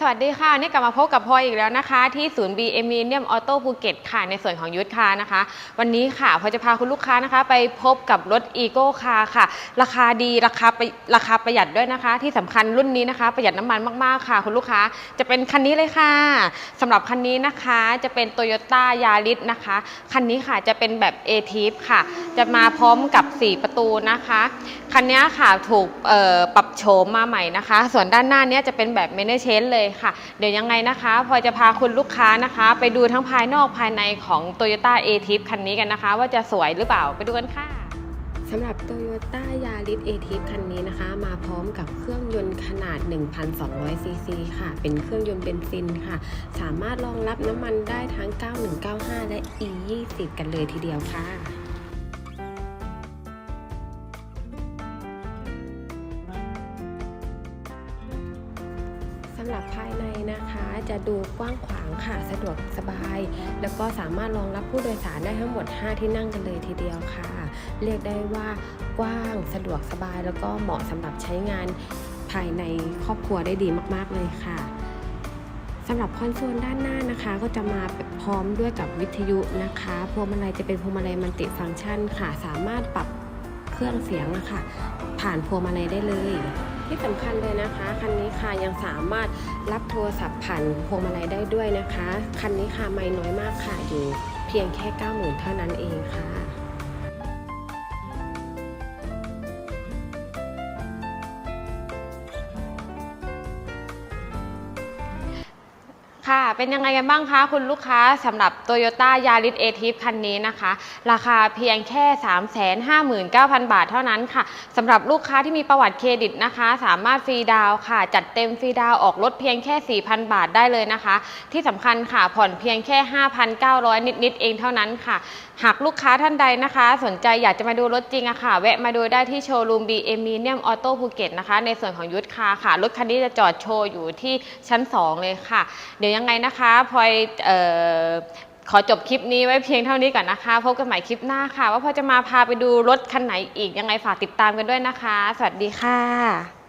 สวัสดีค่ะนี่กลับมาพบกับพลอยอีกแล้วนะคะ ที่ศูนย์ BM m i n i u m Auto ภูเก็ตค่ะในส่วนของยุทธคานะคะ วันนี้ค่ะพลอยจะพาคุณลูกค้านะคะ ไปพบกับรถ e g o Car ค่ะ ราคาดีราคาประราคาประหยัดด้วยนะคะ ที่สำคัญรุ่นนี้นะคะ ประหยัดน้ำมันมากๆค่ะ คุณลูกค้าจะเป็นคันนี้เลยค่ะสำหรับคันนี้นะคะจะเป็น Toyota Yaris นะคะ คันนี้ค่ะจะเป็นแบบ a t i p ค่ะ จะมาพร้อมกับ 4 ประตูนะคะคันนี้ค่ะถูกปรับโฉมมาใหม่นะคะ ส่วนด้านหน้านี้จะเป็นแบบเมเนเชนเลยค่ะ เดี๋ยวยังไงนะคะ พอจะพาคุณลูกค้านะคะ ไปดูทั้งภายนอกภายในของ Toyota a t i p คันนี้กันนะคะ ว่าจะสวยหรือเปล่าไปดูกันค่ะสำหรับ Toyota Yaris a t i p คันนี้นะคะ มาพร้อมกับเครื่องยนต์ขนาด 1,200 ซีซีค่ะ เป็นเครื่องยนต์เบนซินค่ะ สามารถรองรับน้ำมันได้ทั้ง 9195 และ E20 กันเลยทีเดียวค่ะำหรับภายในนะคะจะดูกว้างขวางค่ะสะดวกสบาย แล้วก็สามารถรองรับผู้โดยสารได้ทั้งหมด 5 ที่นั่งกันเลยทีเดียวค่ะ เรียกได้ว่ากว้างสะดวกสบาย แล้วก็เหมาะสำหรับใช้งานภายในครอบครัวได้ดีมากๆเลยค่ะสำหรับคอนโซลด้านหน้านะคะ ก็จะมาพร้อมด้วยกับวิทยุนะคะพวงมาลัยจะเป็นพวงมาลัยมัลติฟังก์ชันค่ะ สามารถปรับ เครื่องเสียงนะคะ ผ่านพวงมาลัยได้เลย ที่สำคัญเลยนะคะ คันนี้ค่ะยังสามารถรับโทรศัพท์ผ่านพวงมาลัยได้ด้วยนะคะ คันนี้ค่ะไม่น้อยมากค่ะอยู่เพียงแค่ 90,000เท่านั้นเองค่ะ ค่ะ เป็นยังไงกันบ้างคะคุณลูกค้าสำหรับ Toyota Yaris a t i p คันนี้นะคะ ราคาเพียงแค่ 359,000 บาทเท่านั้นค่ะสำหรับลูกค้าที่มีประวัติเครดิตนะคะ สามารถฟรีดาวค่ะ จัดเต็มฟรีดาวออกรถเพียงแค่ 4,000 บาทได้เลยนะคะ ที่สำคัญค่ะผ่อนเพียงแค่ 5,900 นิดๆเองเท่านั้นค่ะ หากลูกค้าท่านใดนะคะ สนใจอยากจะมาดูรถจริงอะค่ะ แวะมาดูได้ที่โชว์รูม BM m i n i u m Auto ภูเก็ตนะคะในส่วนของยุทธคาค่ะรถคันนี้จะจอดโชว์อยู่ที่ชั้น 2 เลยค่ะเดี๋ยวยังไงนะคะพลอยออขอจบคลิปนี้ไว้เพียงเท่านี้ก่อนนะคะ พบกันใหม่คลิปหน้าค่ะ ว่าพอจะมาพาไปดูรถคันไหนอีกยังไงฝากติดตามกันด้วยนะคะ สวัสดีค่ะ